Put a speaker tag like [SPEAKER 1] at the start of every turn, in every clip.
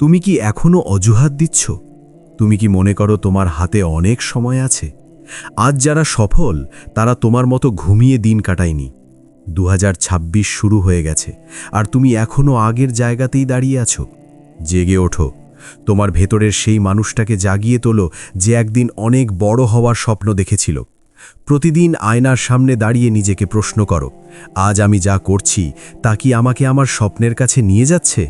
[SPEAKER 1] তুমি কি এখনও অজুহাত দিচ্ছ? তুমি কি মনে করো তোমার হাতে অনেক সময় আছে? আজ যারা সফল, তারা তোমার মতো ঘুমিয়ে দিন কাটায়নি। দু হাজার ছাব্বিশ শুরু হয়ে গেছে, আর তুমি এখনও আগের জায়গাতেই দাঁড়িয়ে আছো। জেগে ওঠো। তোমার ভেতরের সেই মানুষটাকে জাগিয়ে তোলো যে একদিন অনেক বড় হওয়ার স্বপ্ন দেখেছিল। প্রতিদিন আয়নার সামনে দাঁড়িয়ে নিজেকে প্রশ্ন করো, আজ আমি যা করছি, তা কি আমাকে আমার স্বপ্নের কাছে নিয়ে যাচ্ছে?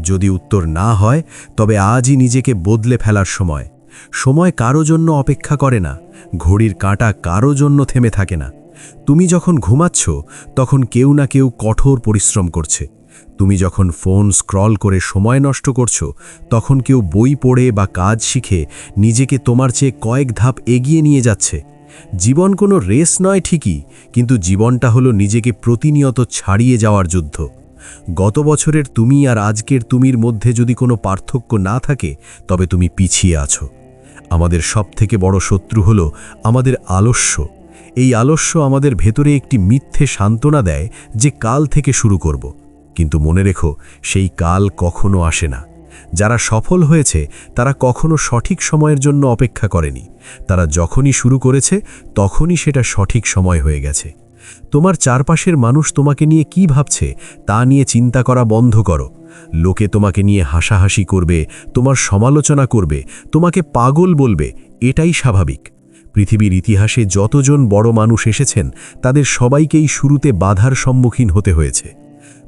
[SPEAKER 1] যদি উত্তর না হয়, তবে আজই নিজেকে বদলে ফেলার সময়। সময় কারও জন্য অপেক্ষা করে না, ঘড়ির কাঁটা কারও জন্য থেমে থাকে না। তুমি যখন ঘুমাচ্ছ, তখন কেউ না কেউ কঠোর পরিশ্রম করছে। তুমি যখন ফোন স্ক্রল করে সময় নষ্ট করছ, তখন কেউ বই পড়ে বা কাজ শিখে নিজেকে তোমার চেয়ে কয়েক ধাপ এগিয়ে নিয়ে যাচ্ছে। জীবন কোনো রেস নয় ঠিকই, কিন্তু জীবনটা হলো নিজেকে প্রতিনিয়ত ছাড়িয়ে যাওয়ার যুদ্ধ। গত বছরের তুমি আর আজকের তুমির মধ্যে যদি কোনো পার্থক্য না থাকে, তবে তুমি পিছিয়ে আছো। আমাদের সবথেকে বড় শত্রু হল আমাদের আলস্য। এই আলস্য আমাদের ভেতরে একটি মিথ্যে সান্ত্বনা দেয় যে কাল থেকে শুরু করব। কিন্তু মনে রেখো, সেই কাল কখনো আসে না। যারা সফল হয়েছে, তারা কখনো সঠিক সময়ের জন্য অপেক্ষা করেনি। তারা যখনই শুরু করেছে, তখনই সেটা সঠিক সময় হয়ে গেছে। তোমার চারপাশের মানুষ তোমাকে নিয়ে কি ভাবছে তা নিয়ে চিন্তা করা বন্ধ করো। লোকে তোমাকে নিয়ে হাসাহাসি করবে, তোমার সমালোচনা করবে, তোমাকে পাগল বলবে, এটাই স্বাভাবিক। পৃথিবীর ইতিহাসে যতজন বড় মানুষ এসেছেন, তাদের সবাইকেই শুরুতে বাধার সম্মুখীন হতে হয়েছে।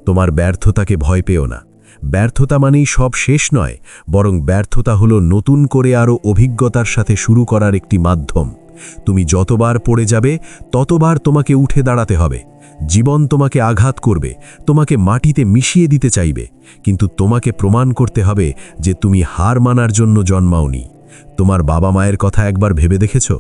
[SPEAKER 1] তোমার ব্যর্থতাকে ভয় পেও না। ব্যর্থতা মানেই সব শেষ নয়, বরং ব্যর্থতা হলো নতুন করে আরও অভিজ্ঞতার সাথে শুরু করার একটি মাধ্যম। তুমি যতবার পড়ে যাবে, ততবার তোমাকে উঠে দাঁড়াতে হবে। জীবন তোমাকে আঘাত করবে, তোমাকে মাটিতে মিশিয়ে দিতে চাইবে। কিন্তু তোমাকে প্রমাণ করতে হবে যে তুমি হার মানার জন্য জন্মাওনি। তোমার বাবা মায়ের কথা একবার ভেবে দেখেছ?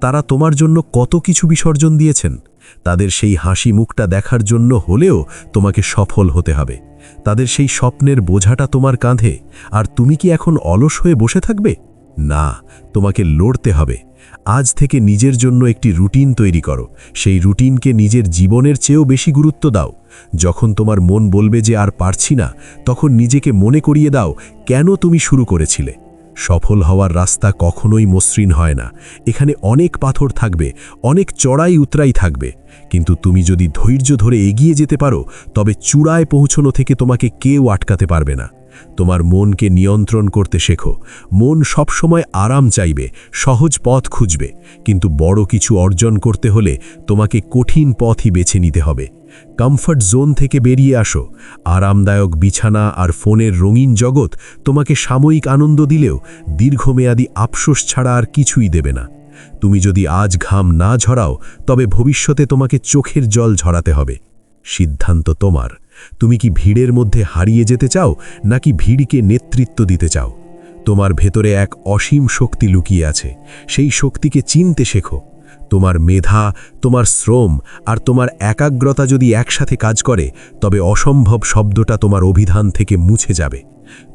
[SPEAKER 1] তারা তোমার জন্য কত কিছু বিসর্জন দিয়েছেন? তাদের সেই হাসি মুখটা দেখার জন্য হলেও তোমাকে সফল হতে হবে। তাদের সেই স্বপ্নের বোঝাটা তোমার কাঁধে। আর তুমি কি এখন অলস হয়ে বসে থাকবে? না, তোমাকে লড়তে হবে। আজ থেকে নিজের জন্য একটি রুটিন তৈরি করো। সেই রুটিনকে নিজের জীবনের চেয়েও বেশি গুরুত্ব দাও। যখন তোমার মন বলবে যে আর পারছি না, তখন নিজেকে মনে করিয়ে দাও, কেন তুমি শুরু করেছিলে? সফল হওয়ার রাস্তা কখনোই মসৃণ হয় না। এখানে অনেক পাথর থাকবে, অনেক চড়াই উতরাই থাকবে। কিন্তু তুমি যদি ধৈর্য ধরে এগিয়ে যেতে পারো, তবে চূড়ায় পৌঁছনো থেকে তোমাকে কেউ আটকাতে পারবে না। তোমার মনকে নিয়ন্ত্রণ করতে শেখো। মন সবসময় আরাম চাইবে, সহজ পথ খুঁজবে, কিন্তু বড় কিছু অর্জন করতে হলে তোমাকে কঠিন পথই বেছে নিতে হবে। কমফর্ট জোন থেকে বেরিয়ে আসো। আরামদায়ক বিছানা আর ফোনের রঙিন জগৎ তোমাকে সাময়িক আনন্দ দিলেও দীর্ঘমেয়াদী আফসোস ছাড়া আর কিছুই দেবে না। তুমি যদি আজ ঘাম না ঝরাও, তবে ভবিষ্যতে তোমাকে চোখের জল ঝরাতে হবে। সিদ্ধান্ত তোমার। তুমি কি ভিড়ের মধ্যে হারিয়ে যেতে চাও, নাকি ভিড়কে নেতৃত্ব দিতে চাও? তোমার ভেতরে এক অসীম শক্তি লুকিয়ে আছে, সেই শক্তিকে চিনতে শেখো। তোমার মেধা, তোমার শ্রম আর তোমার একাগ্রতা যদি একসাথে কাজ করে, তবে অসম্ভব শব্দটা তোমার অভিধান থেকে মুছে যাবে।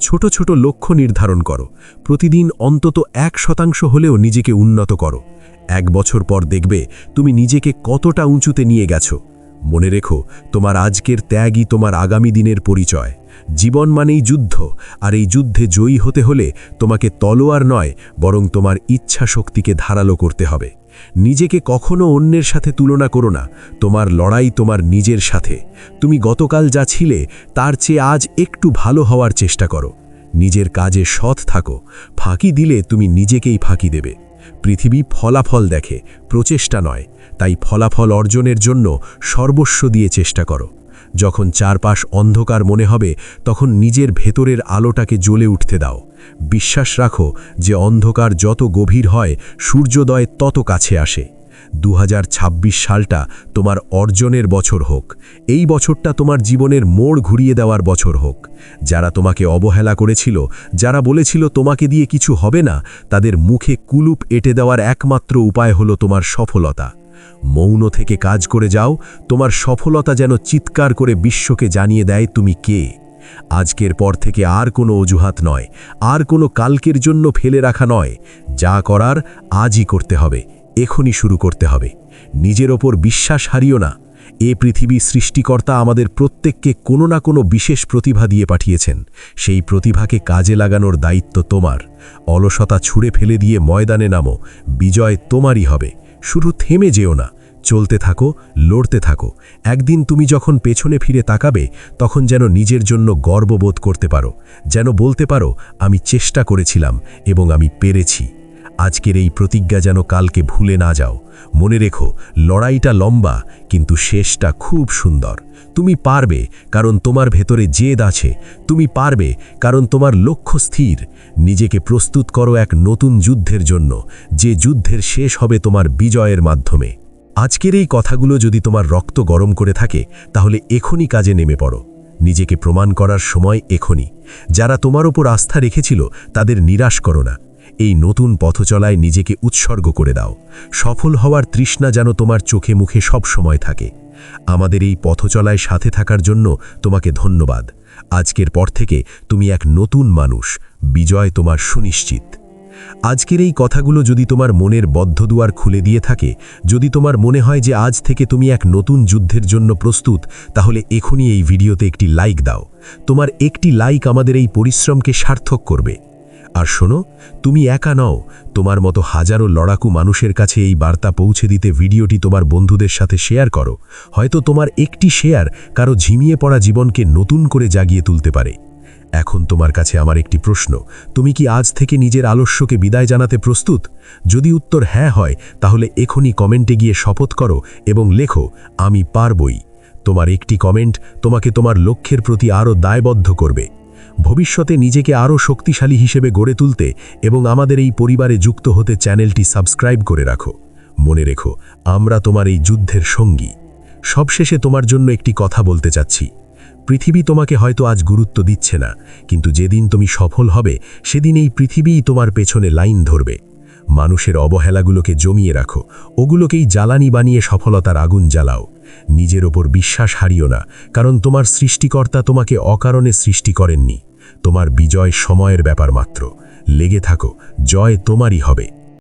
[SPEAKER 1] ছোট ছোট লক্ষ্য নির্ধারণ করো, প্রতিদিন অন্তত এক শতাংশ হলেও নিজেকে উন্নত করো। এক বছর পর দেখবে তুমি নিজেকে কতটা উঁচুতে নিয়ে গেছো। মনে রেখো, তোমার আজকের ত্যাগই তোমার আগামী দিনের পরিচয়। জীবন মানেই যুদ্ধ, আর এই যুদ্ধে জয়ী হতে হলে তোমাকে তলোয়ার নয়, বরং তোমার ইচ্ছা শক্তিকে ধারালো করতে হবে। নিজেকে কখনো অন্যের সাথে তুলনা করো না, তোমার লড়াই তোমার নিজের সাথে। তুমি গতকাল যা ছিলে, তার চেয়ে আজ একটু ভালো হওয়ার চেষ্টা করো। নিজের কাজে সৎ থাকো, ফাঁকি দিলে তুমি নিজেকেই ফাঁকি দেবে। পৃথিবী ফলাফল দেখে, প্রচেষ্টা নয়। তাই ফলাফল অর্জনের জন্য সর্বস্ব দিয়ে চেষ্টা করো। যখন চারপাশ অন্ধকার মনে হবে, তখন নিজের ভেতরের আলোটাকে জ্বলে উঠতে দাও। বিশ্বাস রাখো যে অন্ধকার যত গভীর হয়, সূর্যোদয় তত কাছে আসে। দু হাজার ছাব্বিশ সালটা তোমার অর্জনের বছর হোক। এই বছরটা তোমার জীবনের মোড় ঘুরিয়ে দেওয়ার বছর হোক। যারা তোমাকে অবহেলা করেছিল, যারা বলেছিল তোমাকে দিয়ে কিছু হবে না, তাদের মুখে কুলুপ এটে দেওয়ার একমাত্র উপায় হলো তোমার সফলতা। মৌন থেকে কাজ করে যাও, তোমার সফলতা যেন চিৎকার করে বিশ্বকে জানিয়ে দেয় তুমি কে। আজকের পর থেকে আর কোনো অজুহাত নয়, আর কোনো কালকের জন্য ফেলে রাখা নয়। যা করার আজই করতে হবে। এখনই শুরু করতে হবে। নিজের ওপর বিশ্বাস হারিও না। এ পৃথিবী সৃষ্টিকর্তা আমাদের প্রত্যেককে কোনো না কোনো বিশেষ প্রতিভা দিয়ে পাঠিয়েছেন। সেই প্রতিভাকে কাজে লাগানোর দায়িত্ব তোমার। অলসতা ছুঁড়ে ফেলে দিয়ে ময়দানে নামো। বিজয় তোমারই হবে। শুধু থেমে যেও না। চলতে থাকো, লড়তে থাকো। একদিন তুমি যখন পেছনে ফিরে তাকাবে, তখন যেন নিজের জন্য গর্ববোধ করতে পারো। যেন বলতে পারো, আমি চেষ্টা করেছিলাম এবং আমি পেরেছি। আজকের এই প্রতিজ্ঞা যেন কালকে ভুলে না যাও। মনে রেখো, লড়াইটা লম্বা, কিন্তু শেষটা খুব সুন্দর। তুমি পারবে, কারণ তোমার ভেতরে জেদ আছে। তুমি পারবে, কারণ তোমার লক্ষ্য স্থির। নিজেকে প্রস্তুত করো এক নতুন যুদ্ধের জন্য। যে যুদ্ধের শেষ হবে তোমার বিজয়ের মাধ্যমে। আজকের এই কথাগুলো যদি তোমার রক্ত গরম করে থাকে, তাহলে এখনই কাজে নেমে পড়ো। নিজেকে প্রমাণ করার সময় এখনই। যারা তোমার ওপর আস্থা রেখেছিল, তাদের নিরাশ করো না। এই নতুন পথচলায় নিজেকে উৎসর্গ করে দাও। সফল হওয়ার তৃষ্ণা যেন তোমার চোখে মুখে সব সময় থাকে। আমাদের এই পথচলায় সাথে থাকার জন্য তোমাকে ধন্যবাদ। আজকের পর থেকে তুমি এক নতুন মানুষ। বিজয় তোমার সুনিশ্চিত। আজকের এই কথাগুলো যদি তোমার মনের বদ্ধদুয়ার খুলে দিয়ে থাকে, যদি তোমার মনে হয় যে আজ থেকে তুমি এক নতুন যুদ্ধের জন্য প্রস্তুত, তাহলে এখনই এই ভিডিওতে একটি লাইক দাও। তোমার একটি লাইক আমাদের এই পরিশ্রমকে সার্থক করবে। আর শোনো, তুমি একা নও, তোমার মতো হাজারো লড়াকু মানুষের কাছে এই বার্তা পৌঁছে দিতে ভিডিওটি তোমার বন্ধুদের সাথে শেয়ার করো। হয়তো তোমার একটি শেয়ার কারও ঝিমিয়ে পড়া জীবনকে নতুন করে জাগিয়ে তুলতে পারে। এখন তোমার কাছে আমার একটি প্রশ্ন, তুমি কি আজ থেকে নিজের আলস্যকে বিদায় জানাতে প্রস্তুত? যদি উত্তর হ্যাঁ হয়, তাহলে এখনই কমেন্টে গিয়ে শপথ করো এবং লেখো, আমি পারবই। তোমার একটি কমেন্ট তোমাকে তোমার লক্ষ্যের প্রতি আরও দায়বদ্ধ করবে। ভবিষ্যতে নিজেকে আরও শক্তিশালী হিসেবে গড়ে তুলতে এবং আমাদের এই পরিবারে যুক্ত হতে চ্যানেলটি সাবস্ক্রাইব করে রাখো। মনে রেখো, আমরা তোমার এই যুদ্ধের সঙ্গী। সবশেষে তোমার জন্য একটি কথা বলতে চাচ্ছি। পৃথিবী তোমাকে হয়তো আজ গুরুত্ব দিচ্ছে না, কিন্তু যেদিন তুমি সফল হবে, সেদিন এই পৃথিবীই তোমার পেছনে লাইন ধরবে। মানুষের অবহেলাগুলোকে জমিয়ে রাখো। ওগুলোকেই জ্বালানি বানিয়ে সফলতার আগুন জ্বালাও। নিজের ওপর বিশ্বাস হারিও না, কারণ তোমার সৃষ্টিকর্তা তোমাকে অকারণে সৃষ্টি করেননি। তোমার বিজয় সময়ের ব্যাপার মাত্র। লেগে থাকো, জয় তোমারই হবে।